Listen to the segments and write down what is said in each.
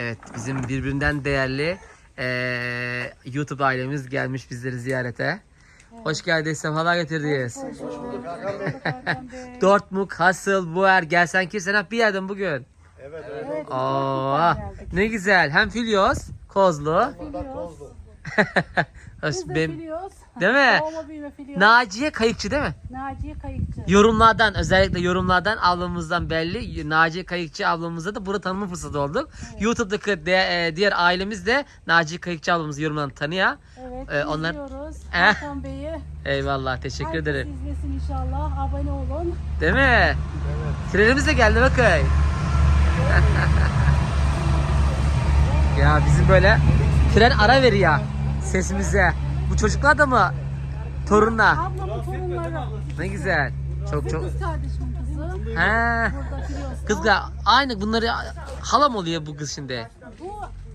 Evet bizim birbirinden değerli eee YouTube ailemiz gelmiş bizleri ziyarete. Hoş geldiniz, sefalar getirdiniz. Dortmund, Kassel, Buer, gelsen kimsen hep bir yerden bugün. Evet evet. Evet, Aa, ne güzel. Hem Filyos, Kozlu. biliyoruz. Biz de benim- biliyoruz. Değil mi? Doğma büyüme biliyoruz. Naciye Kayıkçı değil mi? Naciye Kayıkçı. Yorumlardan özellikle yorumlardan ablamızdan belli. Naciye Kayıkçı ablamızla da burada tanıma fırsatı olduk. YouTube'daki de- e, diğer ailemiz de Naciye Kayıkçı ablamızı yorumlardan tanıyor. Evet, Ee, onlar- izliyoruz. Hakan Bey'i. Eyvallah teşekkür Herkes ederim. izlesin inşallah. Abone olun. Değil mi? Trenimiz de geldi bakın. ya bizim böyle tren ara veriyor sesimize. Bu çocuklar da mı? Torunla. Ablamın torunları. Ne güzel. Çok çok. Kız kardeşimin kızı. He. Burada Filyos'ta. Kız da aynı bunları halam oluyor bu kız şimdi. Bu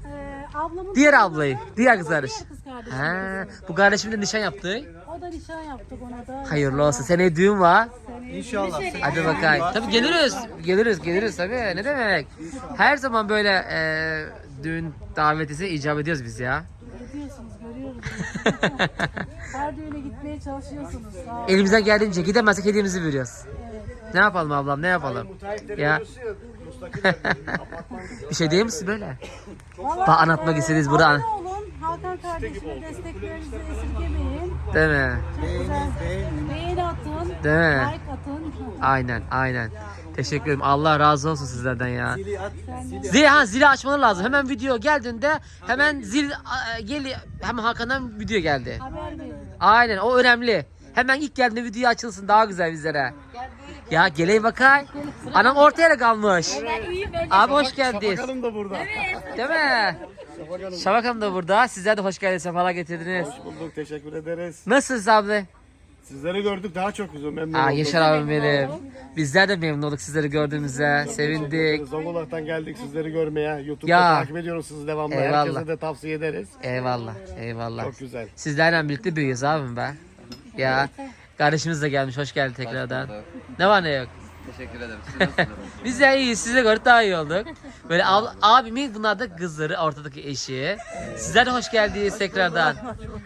e, ablamın Diğer torunları, ablayı, diğer kız kardeş. Diğer kız kardeşim. He. Bu kardeşim de nişan yaptı. O da nişan yaptık ona da. Hayırlı olsun. Seneye düğün var. İnşallah. Hadi bakayım. Tabii geliriz. Geliriz, geliriz tabii. Ne demek? Her zaman böyle e, düğün davetisi icap ediyoruz biz ya. Gidiyorsunuz Her düğüne gitmeye çalışıyorsunuz. Sağ olun. Elimizden geldiğince gidemezsek hediyemizi veriyoruz. Evet. Ne yapalım ablam ne yapalım? Ya bir şey değil misin böyle? Vallahi, Bak anlatmak istediğiniz burada abone olun. Hakan kardeşime desteklerinizi esirgemeyin. Değil mi? Çok güzel. Beğeni atın. Değil mi? Like atın. Aynen aynen. Teşekkür ederim. Allah razı olsun sizlerden ya. Zili at. Zil, ha, zili açmaları lazım. Hemen video geldiğinde hemen zil a, geli hemen Hakan'dan video geldi. Aynen o önemli. Hemen ilk geldiğinde video açılsın daha güzel bizlere. Ya geley bakay. Anam orta yere kalmış. Abi hoş geldiniz. Bakalım da burada. Değil mi? Hanım da burada. Sizler de hoş geldiniz. Sefalar getirdiniz. Hoş bulduk. Teşekkür ederiz. Nasılsınız abi? Sizleri gördük daha çok güzel memnun Aa, olduk. Yaşar abim benim. Bizler de memnun olduk sizleri gördüğümüze. Sevindik. Zonguldak'tan geldik sizleri görmeye. YouTube'da Ya. takip ediyoruz sizi devamlı. Eyvallah. Herkese de tavsiye ederiz. Eyvallah. Eyvallah. Çok güzel. Sizlerle birlikte büyüyoruz abim be. Ya. Kardeşimiz de gelmiş. Hoş geldi tekrardan. Ne var ne yok. Teşekkür ederim. Siz nasılsınız? Biz de iyiyiz. Size göre daha iyi olduk. Böyle ab- abimin bunlar da kızları, ortadaki eşi. Sizler de hoş geldiniz tekrardan.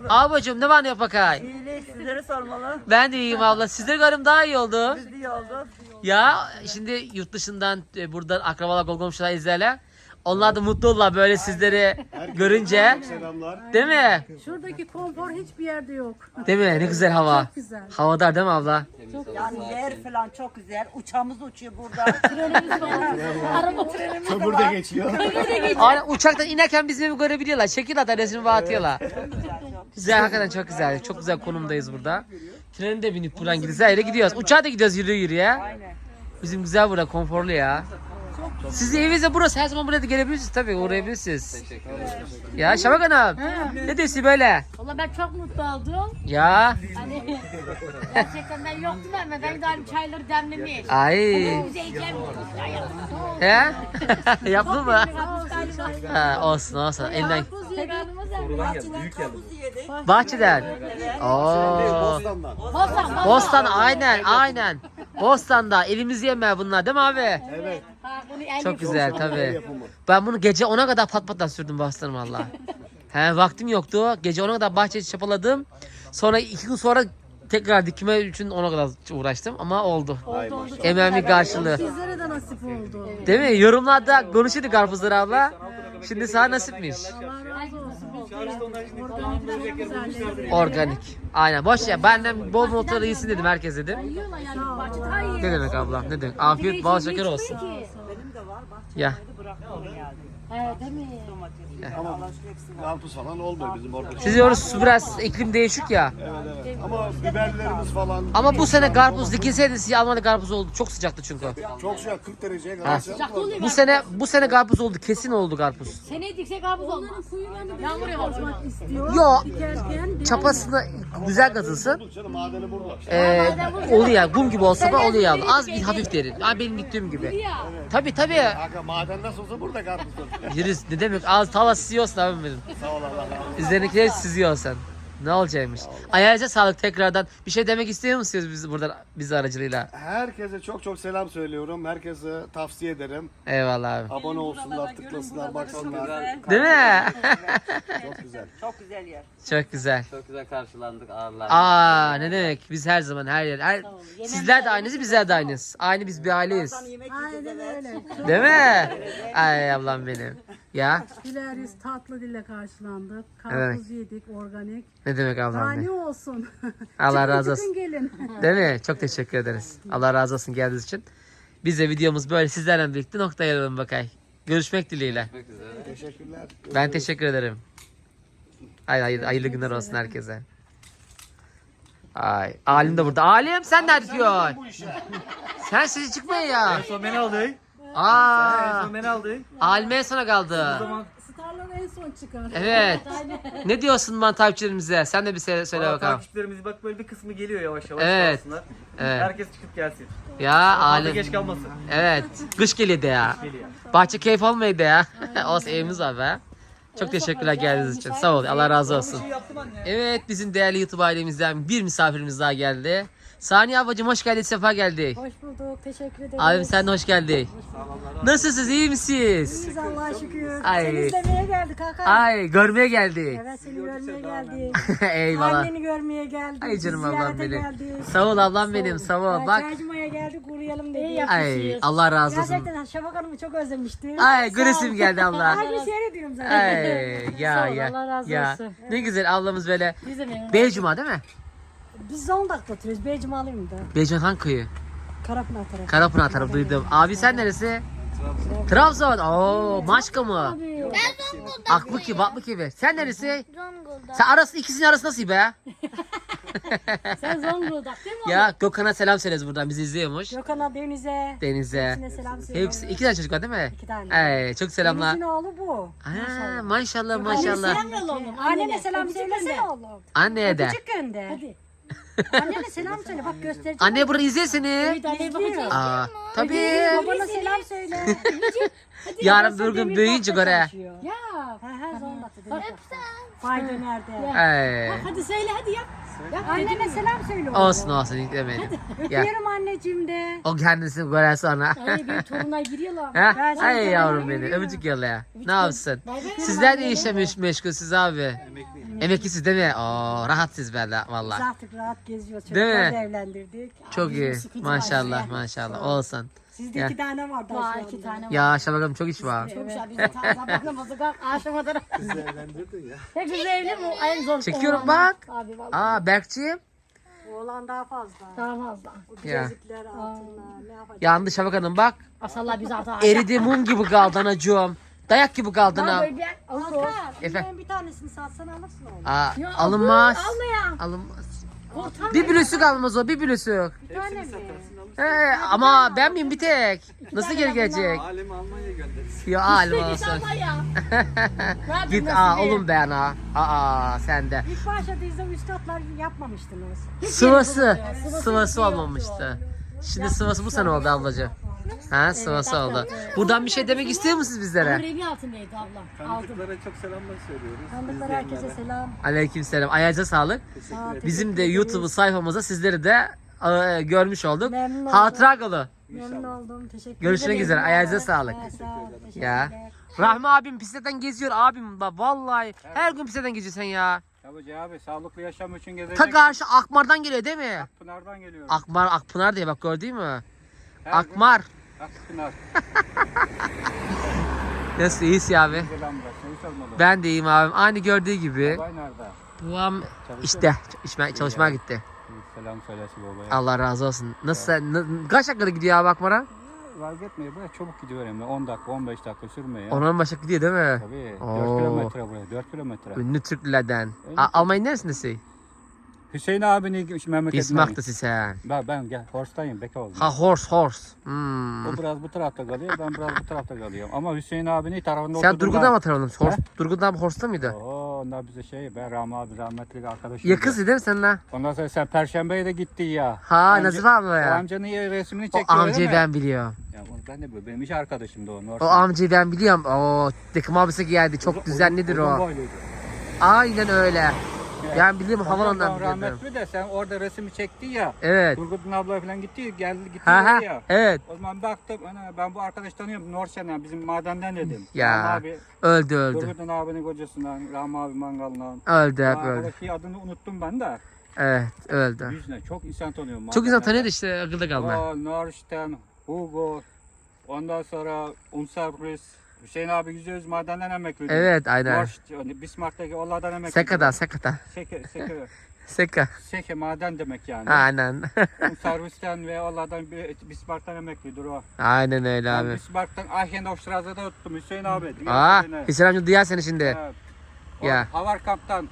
Abacım ne var ne yok bakay? İyilik sizleri sormalı. Ben de iyiyim abla. Sizleri görüm daha iyi oldu. Biz iyi oldu. Ya şimdi yurt dışından e, buradan akrabalar, komşular izlerler. Onlar da mutlu olurlar böyle sizleri görünce. Selamlar. Değil mi? Şuradaki konfor hiçbir yerde yok. Değil mi? Ne güzel hava. Çok güzel. Havadar değil mi abla? Yani yer falan çok güzel. Uçağımız uçuyor burada. Araba trenimiz de Kömür var. de geçiyor. Aynen uçaktan inerken bizi görebiliyorlar. Çekil atar resmi atıyorlar. Güzel hakikaten çok güzel. Çok güzel konumdayız burada. Treni de binip buradan gidiyoruz. Her yere gidiyoruz. Uçağa da gidiyoruz yürü yürüye. Aynen. Bizim güzel burada konforlu ya. Siz de evinizde burası her zaman buraya da gelebilirsiniz tabii uğrayabilirsiniz. Ya Şabak Hanım ne diyorsun böyle? Valla ben çok mutlu oldum. Ya Hani gerçekten ben yoktum ama ben galiba çayları demlemiş. ay Bize yiyeceğim. he yaptın mı? Ha, olsun olsun elinden bahçeden. Oo. Bostan'dan. Bostan, Bostan aynen aynen. Bostan'da elimizi yeme bunlar değil mi abi? Evet. Çok güzel tabii. Yapımı. Ben bunu gece 10'a kadar pat pattan sürdüm Bostan'ım valla. He vaktim yoktu. Gece 10'a kadar bahçeyi çapaladım. Sonra iki gün sonra tekrar dikime için 10'a kadar uğraştım ama oldu. Maşallah. Emeğimin karşılığı. Bizlere de nasip oldu. Değil mi? Yorumlarda konuşuyorduk karpuzları abla. Şimdi sana nasipmiş. Allah razı olsun. Organikler güzelleri. Organik. Aynen boş ya. Benden bol notları iyisin dedim herkes dedim. Yiyorlar yani. Ne demek abla? Ne demek? Afiyet bal şeker olsun. Ya. He değil mi? Ama karpuz falan olmuyor bizim orada. Siz orası biraz iklim değişik ya. Evet evet. Ama biberlerimiz falan Ama bu sene karpuz dikilseydi size Almanya'da karpuz oldu. Çok sıcaktı çünkü. çok sıcak 40 dereceye Ha. kadar sıcak. var. Bu sene bu sene karpuz oldu. Kesin oldu karpuz. Seneye diksek karpuz olmaz. Yağmur yağmak istiyor. Yo çapasını güzel katılsın. Canım madeni burada. Ee, oluyor kum gibi olsa da oluyor. Az bir hafif derin. Ha benim diktiğim gibi. Tabi tabi. Kanka maden nasıl olsa burada karpuz. Yürüz ne demek? Az tava siziyorsun abim benim. Sağ ol Allah razı olsun. Üzerindekileri siziyorsun sen. Ne olacakmış? Ayağınıza sağlık tekrardan. Bir şey demek istiyor musunuz biz buradan biz aracılığıyla? Herkese çok çok selam söylüyorum. Herkese tavsiye ederim. Eyvallah abi. Abone olsunlar, tıklasınlar, baksınlar. Değil mi? Çok güzel. Çok güzel yer. Çok güzel. Çok güzel karşılandık ağırlandık. Aa ne demek? Biz her zaman her yer. Her... Sizler de aynısı, bizler de aynıyız. Aynı biz bir aileyiz. Aynen öyle. Değil mi? Ay ablam benim. Ya güleriz, tatlı dille karşılandık. Evet. Karpuz yedik, organik. ne demek Daha ablam ne benim. olsun? Allah Çıkın, razı çıkın olsun. gelin. Değil mi? Çok teşekkür ederiz. Allah razı olsun geldiğiniz için. Biz de videomuz böyle sizlerle birlikte noktaya bakay. Görüşmek dileğiyle. Teşekkürler. Ben teşekkür ederim. Ay, hayır, hayırlı günler olsun herkese. Ay, Alim de burada. Alim sen ne yapıyorsun? Sen sesi çıkmıyor ya. Son beni aldı. Aa, Son beni aldı. Alim'e sana kaldı. Starlar en son çıkar. Evet. Ne diyorsun man takipçilerimize? Sen de bir söyle, söyle Valla bakalım. Takipçilerimiz bak böyle bir kısmı geliyor yavaş yavaş. Evet. olsunlar. Evet. Herkes çıkıp gelsin. Ya Fazla geç kalmasın. Evet. Kış geliyor de ya. Geliyor. Bahçe keyif olmaydı ya. Olsun evimiz var be. Çok teşekkürler geldiğiniz için. Sağ ol. Allah razı olsun. Evet bizim değerli YouTube ailemizden bir misafirimiz daha geldi. Saniye ablacığım hoş geldin. Sefa geldi. Hoş bulduk, teşekkür ederim. Abim sen de hoş geldin. Nasılsınız? iyi misiniz? Biz Allah'a şükür. Ay. Seni izlemeye geldik Hakan. Ay görmeye geldi. Evet seni görmeye geldik. Eyvallah. Anneni görmeye geldik. Ay canım ziyarete ablam benim. Geldik. Sağ ol ablam benim. Sağ ol. Bak. Çaycımaya geldik, uğrayalım dedik. Ay Allah razı olsun. Gerçekten Şafak Hanım'ı çok özlemiştim. Ay göresim geldi abla. Her gün seyrediyorum zaten. Ay ya ya. Allah razı ya. olsun. Ne güzel ablamız böyle. Biz de memnun Beycuma değil mi? Biz Zonguldak'ta oturuyoruz. Beycimalıyım da. Beycuma hangi köyü? Karapınar tarafı. Karapınar tarafı duydum. Abi sen neresi? Trabzon. Oo, Maşka mı? Akbuki, Bakbuki be. Sen neresi? Sen arası ikisinin arası nasıl be? Sen Zonguldak değil mi? ya Gökhan'a selam söyleriz buradan bizi izliyormuş. Gökhan'a, Deniz'e. Denize. Hepsine selam söylüyorum. Hepsi iki tane çocuk var değil mi? İki tane. Ay, çok selamlar. Deniz'in oğlu bu. Aa, maşallah maşallah. Selam yolla oğlum. Annene selam söylesene oğlum. Anneye de. Küçük gönder. Hadi. Annene selam söyle. Bak göstereceğim. Anne burada izle seni. Aa, tabii. Babana selam söyle. Yarın bir gün büyüyünce göre. Ya. He he Deniz'de. Fayda nerede? Hadi söyle hadi yap. Yap Annene selam söyle oğlum. Olsun olsun demedim. Ya. Öpüyorum anneciğim de. O kendisini görer sonra. Ay benim torunlar giriyorlar. Ha? Ben Ay yavrum benim. Öpücük yolla ya. Ne yapsın? Sizler de işle meş meşgulsünüz abi. Emeklisiniz değil mi? Oo, rahatsız ben de Biz valla. artık rahat geziyoruz. Değil mi? Çocukları da evlendirdik. Çok iyi. Maşallah maşallah. Olsun. Sizde Ya. iki tane var daha Var şu iki tane var. Ya Şabakalım çok iş var. Çok güzel. Biz de tam sabah namazı kalk akşama da. Bizi evlendirdin ya. Hepimiz evli mi? En zor. Çekiyorum olanlar. bak. Abi vallahi. Aa Berkciğim. Oğlan daha fazla. Daha fazla. Ya. Bilezikler, altınlar ne yapacak? Yandı Şabakalım bak. Asallah biz artık. Eridi mum gibi kaldın anacığım. Dayak gibi kaldın ha. Böyle bir olur. Efendim. Ben bir tanesini satsan alırsın oğlum. Aa, alınmaz. Alma ya. Alınmaz. Kurtar. Bir blüsük almaz o bir blüsük. Bir tane mi? He, ama ben miyim bir tek? Nasıl geri gelecek? Alemi Almanya'ya göndersin. Ya alim Git olsun. alma ya. Rabbim Git nasip aa et. oğlum ben ha. Aa sen de. İlk başladığınızda üst katlar yapmamıştınız. Sıvası. Sıvası olmamıştı. Şimdi sıvası bu sene oldu ablacığım. Ha sıvası oldu. Buradan bir şey demek istiyor musunuz bizlere? Revi altındaydı ablam. Aldım. Tanıdıklara çok selamlar söylüyoruz. Tanıdıklar herkese selam. Aleykümselam. Ayağınıza sağlık. Sağ ol, Bizim de teşekkür YouTube ederiz. sayfamızda sizleri de e, görmüş olduk. Memnun oldum. Hatıra kalı. Memnun oldum. Teşekkür Görüşmek ederim. üzere. Ayağınıza sağlık. Ha, sağ ol, teşekkürler. Ya. Rahmi abim bisikletten geziyor abim da vallahi her gün bisikletten geziyorsun ya. Tabii abi sağlıklı yaşam için gezecek. Ta karşı Akmar'dan geliyor değil mi? Pınar'dan geliyorum. Akmar Akpınar diye bak gördün mü? Her Akmar. Akpınar. Nasıl iyisin abi? Ben de iyiyim abim. Aynı gördüğü gibi. Babay nerede? Babam işte işme, çalışmaya gitti. Selam söylesin babaya. Allah razı olsun. Nasıl n- kaç dakikada gidiyor abi Akmar'a? Fark etmiyor. Buraya çabuk gidiyor hem de. 10 dakika 15 dakika sürmüyor ya. Onun başa gidiyor değil mi? Tabii. 4 Oo. kilometre buraya. 4 kilometre. Ünlü Türklerden. Öyle. A- Almanya neresindesin? Hüseyin abinin memleketinden. Bismarck'tasın sen. Ben, ben gel. Horst'tayım. Beka oldum. Ha horse horse. Hmm. O biraz bu tarafta kalıyor, ben biraz bu tarafta kalıyorum. Ama Hüseyin abinin tarafında Sen ben- mı hatırladın? Horse, Durgun'da mı horse'ta mıydı? Oo, onlar bize şey, ben Rahmi abi rahmetli arkadaşım. Yakınsın değil mi sen lan? Ondan sonra sen Perşembe'ye de gittin ya. Ha Amca- Nazif abi O ya. amcanın resmini O çekiyor amcayı değil mi? ben biliyorum. Ya onu ben de böyle, benim iş arkadaşım da o. O amcayı ben biliyorum. O takım abisi geldi. Çok düzenlidir o. Boyluydu. Aynen öyle. Yani Ondan havalandan biliyorum. Rahmetli de sen orada resmi çekti ya. Evet. Turgut'un abla falan gitti, geldi gitti Ha ha. ya. Evet. O zaman baktım, ana ben bu arkadaş tanıyorum, Norşen'den bizim madenden dedim. Ya. Rahmi abi, Öldü öldü. Turgut'un abinin kocasından, Rahmi abi mangalından. Öldü hep öldü. arkadaşı adını unuttum ben de. Evet öldü. Yüzüne çok insan tanıyorum. Çok insan madenden. tanıyordu işte akılda kalma. O, Norşten, Hugo, ondan sonra Unsabris, Hüseyin abi yüzde yüz madenden emekliydi. Evet aynen. Norş, hani Bismarck'taki onlardan emekliydi. Sekada sekada. Seke, seke, Seka. seke maden demek yani. Aynen. Unsabris'ten ve onlardan Bismarck'tan emeklidir o. Aynen öyle Ben abi. Bismarck'tan Eichendorfstrasse'da tuttum Hüseyin abi. Aa. Hüseyin amca duyar seni şimdi. Evet. O Ya. Havarkamp'tan.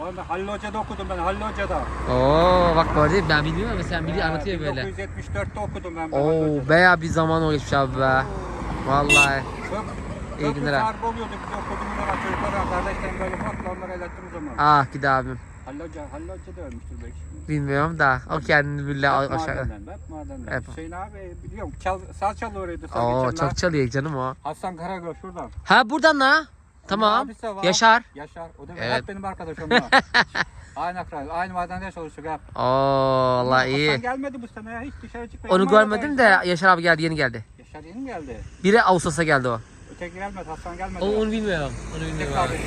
Onda Halil Hoca'da okudum ben Halil Hoca'da. Oo bak mü? ben bilmiyorum ama sen biliyor anlatıyor böyle. 1974'te okudum ben. Halil Oo Hoca'da. baya bir zaman o geçmiş abi be. Vallahi. Çok, İyi çok günler abi. harbi oluyordu biz okuduğumuz zaman çocuklara kardeşlerim böyle bakla onlara el attığımız zaman. Ah gidi abim. Halil Hoca, Halil Hoca da ölmüştür belki. Bilmiyorum da o kendini bile Hep aşağı. madenden, hep madenden. Hep. Hüseyin abi biliyorum, çal, saz çalıyordu. saz Oo çok çalıyor canım o. Hasan Karagöz şuradan. Ha buradan la. Tamam. Yaşar. Yaşar. O da Evet. hep benim arkadaşım. da. aynı akran, aynı madende çalıştık hep. Oo Allah Hasan iyi. gelmedi bu sene hiç dışarı çıkmadı. Onu görmedim de Yaşar abi geldi yeni geldi. Yeni mi geldi? Biri Ağustos'a geldi o. Öteki gelmedi, Hasan gelmedi. O onu bilmiyorum. Onu bilmiyorum abi.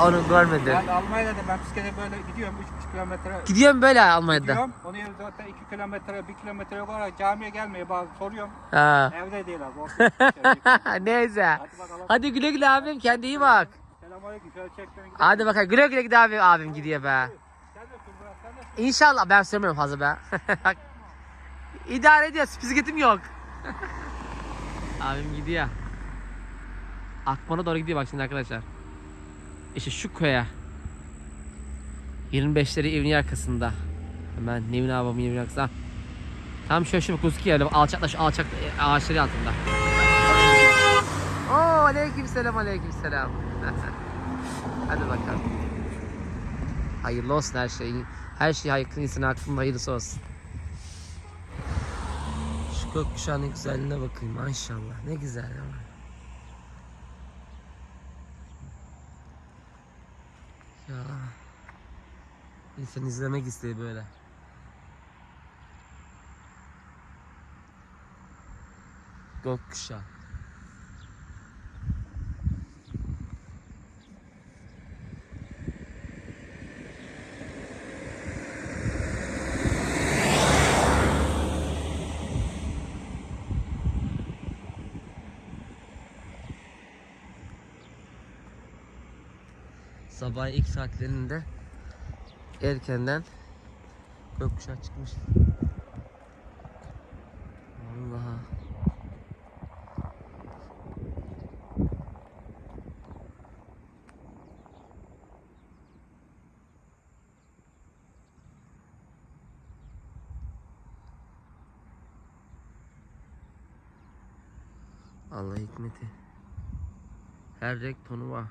Onu görmedim. Ben Almanya'da ben bisiklete böyle gidiyorum 3,5 kilometre. Gidiyorum böyle Almanya'da. Gidiyorum. Onu zaten 2 kilometre, 1 kilometre var. Camiye gelmeye bazı soruyorum. Ha. Evde değil abi. orada dışarı Neyse. Hadi bakalım. Hadi güle güle abim kendine iyi bak. Selamünaleyküm. Şöyle çek beni gidelim. Hadi bakalım güle güle gidi abi abim gidiyor be. Sen de sür bırak, sen de İnşallah ben sürmüyorum fazla be. İdare ediyoruz bisikletim yok. abim gidiyor. Akman'a doğru gidiyor bak şimdi arkadaşlar. İşte şu köye. 25'leri evin arkasında. Hemen Nevin abamın evinin arkasında. Tam şöyle şu gözüküyor öyle alçakla şu alçak e, ağaçları altında. Oo aleyküm selam aleyküm selam. Hadi bakalım. Hayırlı olsun her şey. Her şey hayırlı insan aklında hayırlısı olsun. Şu gökkuşağının güzelliğine bakayım maşallah. Ne güzel ama. Ya. İnsan izlemek istiyor böyle. Gökkuşağı. Sabah ilk saatlerinde erkenden gökkuşağı çıkmış. Allah. Allah hikmeti. Her renk tonu var.